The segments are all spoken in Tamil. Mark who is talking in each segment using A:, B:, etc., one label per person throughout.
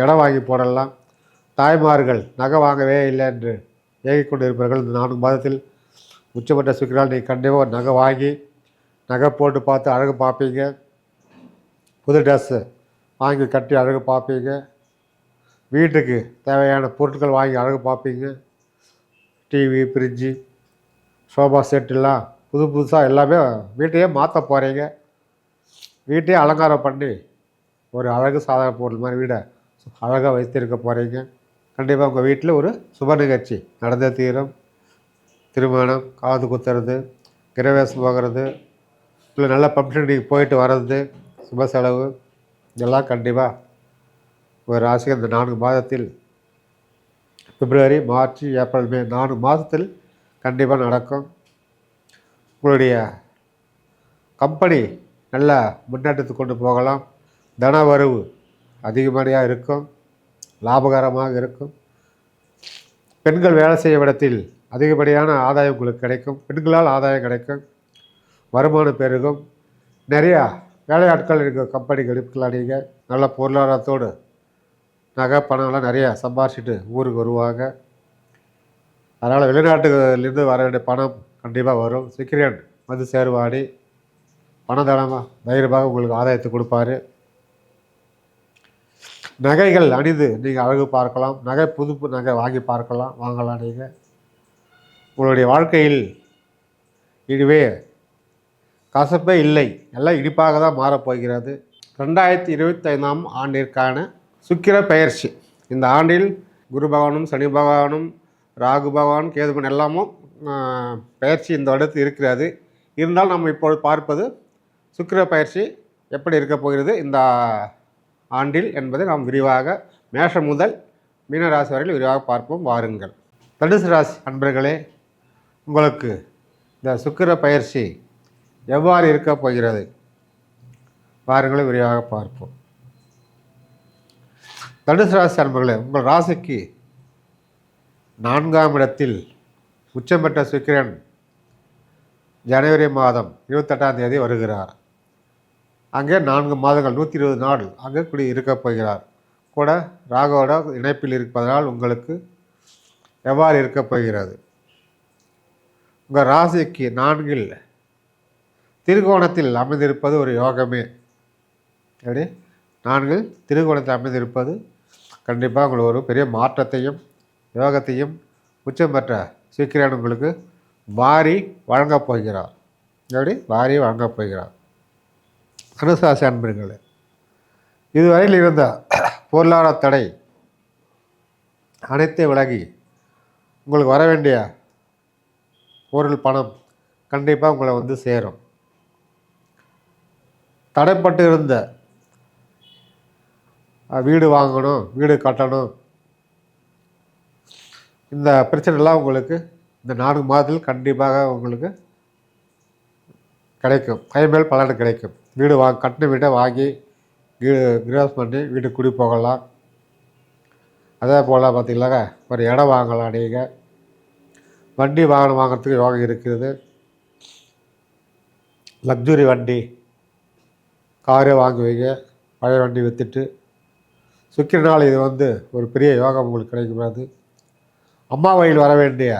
A: இடம் வாங்கி போடலாம் தாய்மார்கள் நகை வாங்கவே இல்லை என்று ஏகிக் கொண்டிருப்பவர்கள் இந்த நான்கு மாதத்தில் உச்சமட்ட சுக்கிரால் நீங்கள் கண்டிப்பாக நகை வாங்கி நகை போட்டு பார்த்து அழகு பார்ப்பீங்க புது ட்ரெஸ்ஸு வாங்கி கட்டி அழகு பார்ப்பீங்க வீட்டுக்கு தேவையான பொருட்கள் வாங்கி அழகு பார்ப்பீங்க டிவி ஃப்ரிட்ஜு சோஃபா செட்டெல்லாம் புது புதுசாக எல்லாமே வீட்டையே மாற்ற போகிறீங்க வீட்டையே அலங்காரம் பண்ணி ஒரு அழகு சாதாரண பொருள் மாதிரி வீடை அழகாக வைத்திருக்க போகிறீங்க கண்டிப்பாக உங்கள் வீட்டில் ஒரு சுப நிகழ்ச்சி நடந்த தீரம் திருமணம் காது குத்துறது கிரவேசம் போகிறது இல்லை நல்ல பம்ஷனுக்கு போயிட்டு வர்றது சுப செலவு இதெல்லாம் கண்டிப்பாக ஒரு ராசிக்கு இந்த நான்கு மாதத்தில் பிப்ரவரி மார்ச் ஏப்ரல் மே நான்கு மாதத்தில் கண்டிப்பாக நடக்கும் உங்களுடைய கம்பெனி நல்லா முன்னேற்றத்துக்கு கொண்டு போகலாம் தன வரவு அதிகப்படியாக இருக்கும் லாபகரமாக இருக்கும் பெண்கள் வேலை செய்யும் இடத்தில் அதிகப்படியான ஆதாயம் உங்களுக்கு கிடைக்கும் பெண்களால் ஆதாயம் கிடைக்கும் வருமானம் பெருகும் நிறையா வேலையாட்கள் இருக்கிற கம்பெனிகள் இருக்கலாம் நீங்கள் நல்ல பொருளாதாரத்தோடு நகை பணம்லாம் நிறையா சம்பாரிச்சுட்டு ஊருக்கு வருவாங்க அதனால் வெளிநாட்டுலேருந்து வர வேண்டிய பணம் கண்டிப்பாக வரும் சீக்கிரம் வந்து சேருவாடி பணதளமாக தைரியமாக உங்களுக்கு ஆதாயத்தை கொடுப்பாரு நகைகள் அணிந்து நீங்கள் அழகு பார்க்கலாம் நகை புதுப்பு நகை வாங்கி பார்க்கலாம் வாங்கலாம் நீங்கள் உங்களுடைய வாழ்க்கையில் இதுவே கசப்பே இல்லை எல்லாம் இனிப்பாக தான் மாறப்போகிறது ரெண்டாயிரத்தி இருபத்தைந்தாம் ஆண்டிற்கான சுக்கிர பயிற்சி இந்த ஆண்டில் குரு பகவானும் சனி பகவானும் ராகு பகவான் கேதுபன் எல்லாமும் பயிற்சி இந்த இடத்து இருக்கிறது இருந்தால் நம்ம இப்போது பார்ப்பது சுக்கிர பயிற்சி எப்படி இருக்க போகிறது இந்த ஆண்டில் என்பதை நாம் விரிவாக மேஷம் முதல் மீனராசி வரையில் விரிவாக பார்ப்போம் வாருங்கள் தனுசு ராசி அன்பர்களே உங்களுக்கு இந்த சுக்கிர பயிற்சி எவ்வாறு இருக்கப் போகிறது வாருங்களை விரிவாக பார்ப்போம் தனுசு ராசி அன்பர்களே உங்கள் ராசிக்கு நான்காம் இடத்தில் உச்சம் பெற்ற சுக்கிரன் ஜனவரி மாதம் இருபத்தெட்டாம் தேதி வருகிறார் அங்கே நான்கு மாதங்கள் நூற்றி இருபது நாள் அங்கே குடி இருக்கப் போகிறார் கூட ராகவோட இணைப்பில் இருப்பதனால் உங்களுக்கு எவ்வாறு இருக்கப் போகிறது உங்கள் ராசிக்கு நான்கில் திருகோணத்தில் அமைந்திருப்பது ஒரு யோகமே அப்படி நான்கில் திருகோணத்தில் அமைந்திருப்பது கண்டிப்பாக உங்களுக்கு ஒரு பெரிய மாற்றத்தையும் யோகத்தையும் உச்சம் பெற்ற சீக்கிரம் உங்களுக்கு வாரி வழங்கப் போகிறார் எப்படி வாரி வழங்கப் போகிறார் கனுசாசி அன்பர்களே இதுவரையில் இருந்த பொருளாதார தடை அனைத்தையும் விலகி உங்களுக்கு வர வேண்டிய பொருள் பணம் கண்டிப்பாக உங்களை வந்து சேரும் தடைப்பட்டு இருந்த வீடு வாங்கணும் வீடு கட்டணும் இந்த பிரச்சனைலாம் உங்களுக்கு இந்த நான்கு மாதத்தில் கண்டிப்பாக உங்களுக்கு கிடைக்கும் கைமேல் பலன் கிடைக்கும் வீடு வாங்க கட்டின வீட்டை வாங்கி வீடு கிராஸ் பண்ணி வீட்டுக்கு குடி போகலாம் அதே போல் பார்த்திங்களாங்க ஒரு இடம் வாங்கலாம் நீங்கள் வண்டி வாகனம் வாங்கிறதுக்கு யோகம் இருக்கிறது லக்ஸுரி வண்டி காரே வாங்குவீங்க பழைய வண்டி விற்றுட்டு சுக்கிரனால் இது வந்து ஒரு பெரிய யோகம் உங்களுக்கு கிடைக்கக்கூடாது அம்மா வழியில் வர வேண்டிய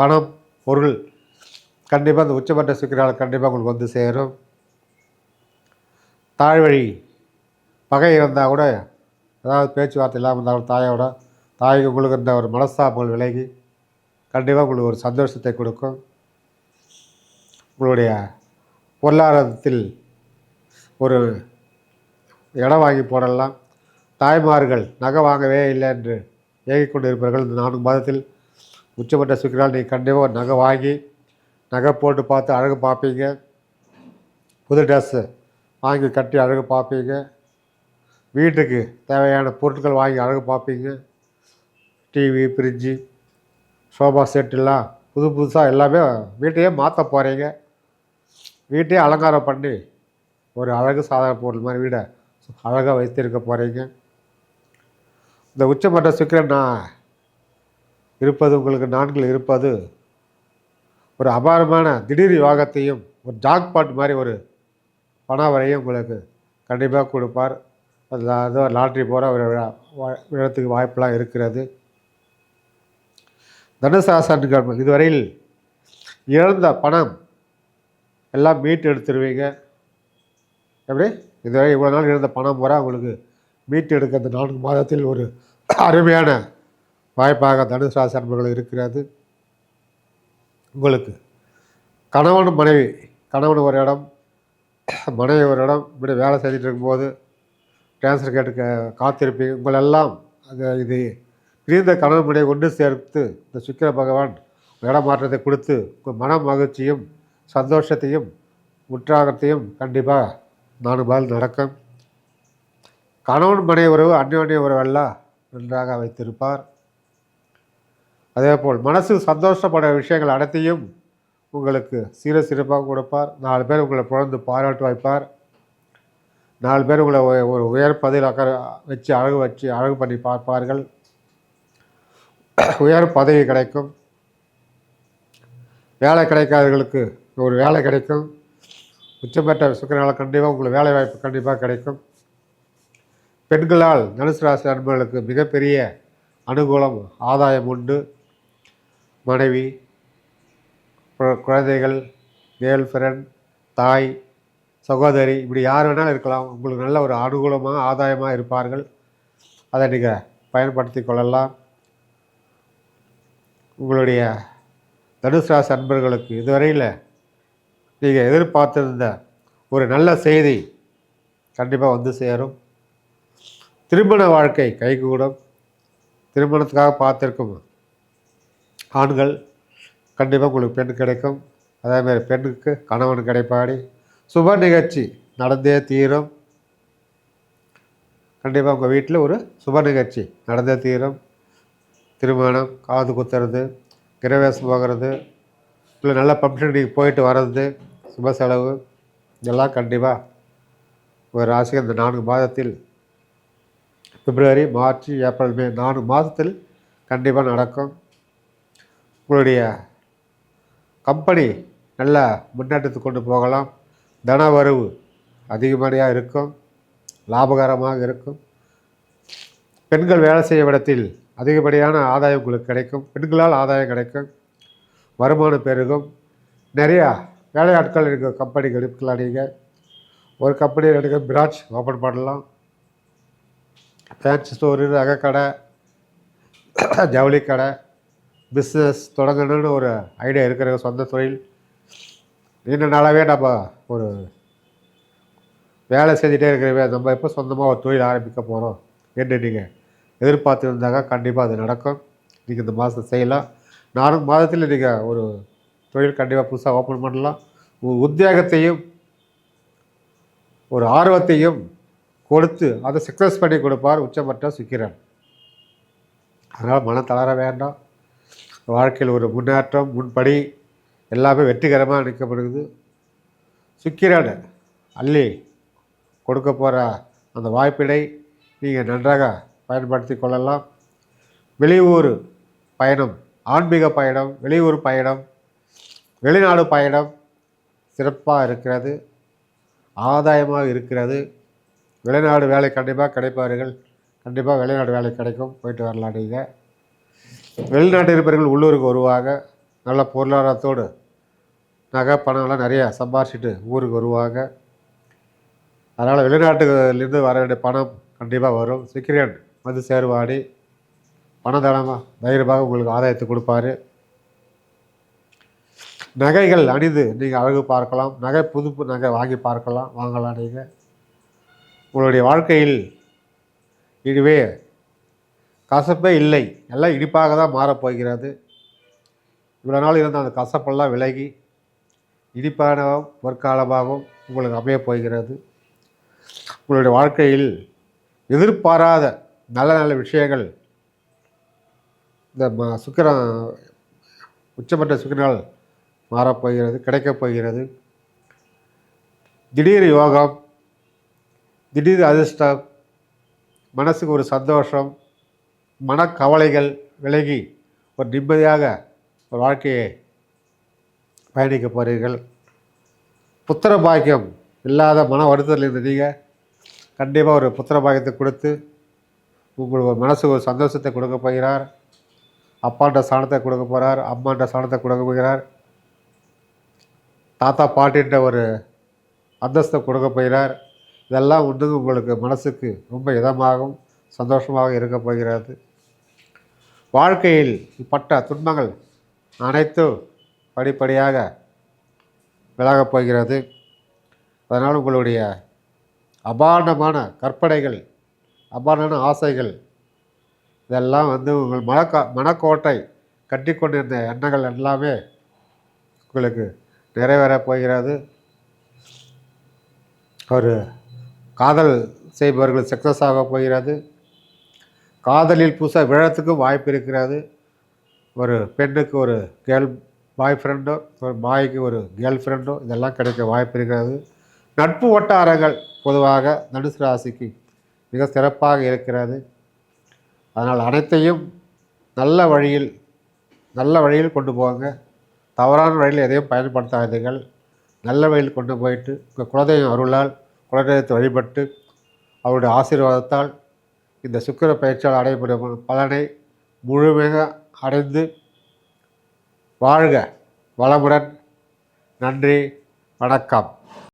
A: பணம் பொருள் கண்டிப்பாக அந்த உச்சமட்ட சுக்கிரனால் கண்டிப்பாக உங்களுக்கு வந்து சேரும் தாழ்வழி பகை இருந்தால் கூட ஏதாவது பேச்சுவார்த்தை இல்லாமல் இருந்தால் கூட தாயோட தாய்க்கு உங்களுக்கு இருந்த ஒரு மனஸ்தாபங்கள் விலகி கண்டிப்பாக உங்களுக்கு ஒரு சந்தோஷத்தை கொடுக்கும் உங்களுடைய பொருளாதாரத்தில் ஒரு இடம் வாங்கி போடலாம் தாய்மார்கள் நகை வாங்கவே இல்லை என்று கொண்டு இருப்பார்கள் இந்த நான்கு மாதத்தில் உச்சப்பட்ட சுக்கிரால் நீங்கள் கண்டிப்பாக ஒரு நகை வாங்கி நகை போட்டு பார்த்து அழகு பார்ப்பீங்க புது ட்ரெஸ்ஸு வாங்கி கட்டி அழகு பார்ப்பீங்க வீட்டுக்கு தேவையான பொருட்கள் வாங்கி அழகு பார்ப்பீங்க டிவி ஃப்ரிட்ஜு சோஃபா செட்டுலாம் புது புதுசாக எல்லாமே வீட்டையே மாற்ற போகிறீங்க வீட்டையே அலங்காரம் பண்ணி ஒரு அழகு சாதாரண பொருள் மாதிரி வீடை அழகாக வைத்திருக்க போகிறீங்க இந்த உச்சமட்ட சுக்கிரன் நான் இருப்பது உங்களுக்கு நான்கில் இருப்பது ஒரு அபாரமான திடீர் யோகத்தையும் ஒரு ஜாக் ஜாக்பாட் மாதிரி ஒரு பணம் வரையும் உங்களுக்கு கண்டிப்பாக கொடுப்பார் அது அது லாட்ரி போகிற ஒரு விழத்துக்கு வாய்ப்பெலாம் இருக்கிறது தனுசாசன்கள் இதுவரையில் இழந்த பணம் எல்லாம் மீட்டு எடுத்துருவீங்க எப்படி இதுவரை இவ்வளோ நாள் இழந்த பணம் போகிற உங்களுக்கு மீட்டு எடுக்க அந்த நான்கு மாதத்தில் ஒரு அருமையான வாய்ப்பாக தனுசாசன்பர்கள் இருக்கிறது உங்களுக்கு கணவன் மனைவி கணவன் ஒரு இடம் மனைவி ஒரு இடம் இப்படி வேலை செஞ்சுட்டு இருக்கும்போது கேன்சர் கேட்டு காத்திருப்பி உங்களெல்லாம் அந்த இது பிரிந்த கணவன்முறையை ஒன்று சேர்த்து இந்த சுக்கிர பகவான் இடமாற்றத்தை கொடுத்து உங்கள் மன மகிழ்ச்சியும் சந்தோஷத்தையும் உற்சாகத்தையும் கண்டிப்பாக நாலு பால் நடக்கும் கணவன் மனைவி உறவு அந்யோன்ய உறவெல்லாம் நன்றாக வைத்திருப்பார் அதே போல் மனசு சந்தோஷப்பட விஷயங்கள் அனைத்தையும் உங்களுக்கு சீர சிறப்பாக கொடுப்பார் நாலு பேர் உங்களை புகழ்ந்து பாராட்டு வைப்பார் நாலு பேர் உங்களை ஒரு உயர் பதவியில் அக்கற வச்சு அழகு வச்சு அழகு பண்ணி பார்ப்பார்கள் உயர் பதவி கிடைக்கும் வேலை கிடைக்காதவர்களுக்கு ஒரு வேலை கிடைக்கும் உச்சம் பெற்ற சுக்கரனால் கண்டிப்பாக உங்களுக்கு வேலை வாய்ப்பு கண்டிப்பாக கிடைக்கும் பெண்களால் தனுசு ராசி நண்பர்களுக்கு மிகப்பெரிய அனுகூலம் ஆதாயம் உண்டு மனைவி குழந்தைகள் கேர்ள் ஃப்ரெண்ட் தாய் சகோதரி இப்படி யார் வேணாலும் இருக்கலாம் உங்களுக்கு நல்ல ஒரு அனுகூலமாக ஆதாயமாக இருப்பார்கள் அதை நீங்கள் பயன்படுத்தி கொள்ளலாம் உங்களுடைய தனுசுராசி அன்பர்களுக்கு இதுவரையில் நீங்கள் எதிர்பார்த்திருந்த ஒரு நல்ல செய்தி கண்டிப்பாக வந்து சேரும் திருமண வாழ்க்கை கைகூடும் திருமணத்துக்காக பார்த்துருக்கும் ஆண்கள் கண்டிப்பாக உங்களுக்கு பெண் கிடைக்கும் அதேமாதிரி பெண்ணுக்கு கணவன் கிடைப்பாடி சுப நிகழ்ச்சி நடந்தே தீரும் கண்டிப்பாக உங்கள் வீட்டில் ஒரு சுப நிகழ்ச்சி நடந்தே தீரும் திருமணம் காது குத்துறது கிரவேசம் போகிறது இல்லை நல்ல பப்ஷன் நீங்கள் போயிட்டு வர்றது சுப செலவு இதெல்லாம் கண்டிப்பாக ஒரு ராசிக்கு இந்த நான்கு மாதத்தில் பிப்ரவரி மார்ச் ஏப்ரல் மே நான்கு மாதத்தில் கண்டிப்பாக நடக்கும் உங்களுடைய கம்பெனி நல்லா முன்னேற்றத்துக்கு கொண்டு போகலாம் தன வரவு அதிகமடையாக இருக்கும் லாபகரமாக இருக்கும் பெண்கள் வேலை செய்யும் இடத்தில் அதிகப்படியான ஆதாயம் உங்களுக்கு கிடைக்கும் பெண்களால் ஆதாயம் கிடைக்கும் வருமானம் பெருகும் நிறையா வேலையாட்கள் இருக்க கம்பெனிகள் இருக்கலாம் நீங்கள் ஒரு கம்பெனி எடுக்க பிராஞ்ச் ஓப்பன் பண்ணலாம் ஃபேன்சி ஸ்டோரு ரகக்கடை ஜவுளி கடை பிஸ்னஸ் தொடங்கணும்னு ஒரு ஐடியா இருக்கிறவங்க சொந்த தொழில் நீண்ட நாளாகவே நம்ம ஒரு வேலை செஞ்சுட்டே இருக்கிறவே நம்ம எப்போ சொந்தமாக ஒரு தொழில் ஆரம்பிக்க போகிறோம் என்று நீங்கள் எதிர்பார்த்து இருந்தாங்க கண்டிப்பாக அது நடக்கும் நீங்கள் இந்த மாதத்தை செய்யலாம் நாலு மாதத்தில் நீங்கள் ஒரு தொழில் கண்டிப்பாக புதுசாக ஓப்பன் பண்ணலாம் ஒரு உத்தியோகத்தையும் ஒரு ஆர்வத்தையும் கொடுத்து அதை சக்ஸஸ் பண்ணி கொடுப்பார் உச்சமற்ற சுக்கிரன் அதனால் மன தளர வேண்டாம் வாழ்க்கையில் ஒரு முன்னேற்றம் முன்படி எல்லாமே வெற்றிகரமாக நிற்கப்படுகிறது சுக்கிரன் அள்ளி கொடுக்க போகிற அந்த வாய்ப்பினை நீங்கள் நன்றாக பயன்படுத்தி கொள்ளலாம் வெளியூர் பயணம் ஆன்மீக பயணம் வெளியூர் பயணம் வெளிநாடு பயணம் சிறப்பாக இருக்கிறது ஆதாயமாக இருக்கிறது வெளிநாடு வேலை கண்டிப்பாக கிடைப்பார்கள் கண்டிப்பாக வெளிநாடு வேலை கிடைக்கும் போயிட்டு வரலாம் நீங்கள் வெளிநாட்டு இருப்பவர்கள் உள்ளூருக்கு வருவாங்க நல்ல பொருளாதாரத்தோடு நகை பணம்லாம் நிறையா சம்பாரிச்சிட்டு ஊருக்கு வருவாங்க அதனால் வெளிநாட்டுலேருந்து வர வேண்டிய பணம் கண்டிப்பாக வரும் சீக்கிரம் வந்து சேருவாடி பணதானமாக தைரியமாக உங்களுக்கு ஆதாயத்தை கொடுப்பாரு நகைகள் அணிந்து நீங்கள் அழகு பார்க்கலாம் நகை புதுப்பு நகை வாங்கி பார்க்கலாம் வாங்கலாம் நீங்கள் உங்களுடைய வாழ்க்கையில் இதுவே கசப்பே இல்லை எல்லாம் இனிப்பாக தான் மாறப்போகிறது இவ்வளோ நாள் இருந்த அந்த கசப்பெல்லாம் விலகி இனிப்பான பொற்காலமாகவும் உங்களுக்கு அமையப் போகிறது உங்களுடைய வாழ்க்கையில் எதிர்பாராத நல்ல நல்ல விஷயங்கள் இந்த சுக்கிரம் உச்சமற்ற சுக்கிரனால் மாறப்போகிறது கிடைக்கப் போகிறது திடீர் யோகம் திடீர் அதிர்ஷ்டம் மனசுக்கு ஒரு சந்தோஷம் மனக்கவலைகள் விலகி ஒரு நிம்மதியாக ஒரு வாழ்க்கையை பயணிக்க போகிறீர்கள் புத்திர பாக்கியம் இல்லாத மன வருத்தல் இருந்த நீங்கள் கண்டிப்பாக ஒரு புத்திர பாக்கியத்தை கொடுத்து உங்களுக்கு ஒரு மனசுக்கு ஒரு சந்தோஷத்தை கொடுக்க போகிறார் அப்பாண்ட சாணத்தை கொடுக்க போகிறார் அம்மான்ற சாணத்தை கொடுக்க போகிறார் தாத்தா பாட்டின்ற ஒரு அந்தஸ்தை கொடுக்க போகிறார் இதெல்லாம் ஒன்று உங்களுக்கு மனசுக்கு ரொம்ப இதமாகவும் சந்தோஷமாக இருக்க போகிறது வாழ்க்கையில் பட்ட துன்பங்கள் அனைத்தும் படிப்படியாக விலகப் போகிறது அதனால் உங்களுடைய அபாண்டமான கற்பனைகள் அபாரணமான ஆசைகள் இதெல்லாம் வந்து உங்கள் மனக்கா மனக்கோட்டை கட்டி கொண்டிருந்த எண்ணங்கள் எல்லாமே உங்களுக்கு நிறைவேறப் போகிறது ஒரு காதல் செய்பவர்கள் சக்ஸஸ் ஆக போகிறது காதலில் புதுசாக விழத்துக்கு வாய்ப்பு இருக்கிறது ஒரு பெண்ணுக்கு ஒரு கேர்ள் பாய் ஃப்ரெண்டோ ஒரு பாய்க்கு ஒரு கேர்ள் ஃப்ரெண்டோ இதெல்லாம் கிடைக்க வாய்ப்பு இருக்கிறது நட்பு வட்டாரங்கள் பொதுவாக தனுசு ராசிக்கு மிக சிறப்பாக இருக்கிறது அதனால் அனைத்தையும் நல்ல வழியில் நல்ல வழியில் கொண்டு போங்க தவறான வழியில் எதையும் பயன்படுத்தாதீர்கள் நல்ல வழியில் கொண்டு போயிட்டு உங்கள் குலதெய்வம் அருளால் குலதெய்வத்தை வழிபட்டு அவருடைய ஆசீர்வாதத்தால் இந்த சுக்கர பயிற்சியால் அடையப்படும் பலனை முழுமையாக அடைந்து வாழ்க வளமுடன் நன்றி வணக்கம்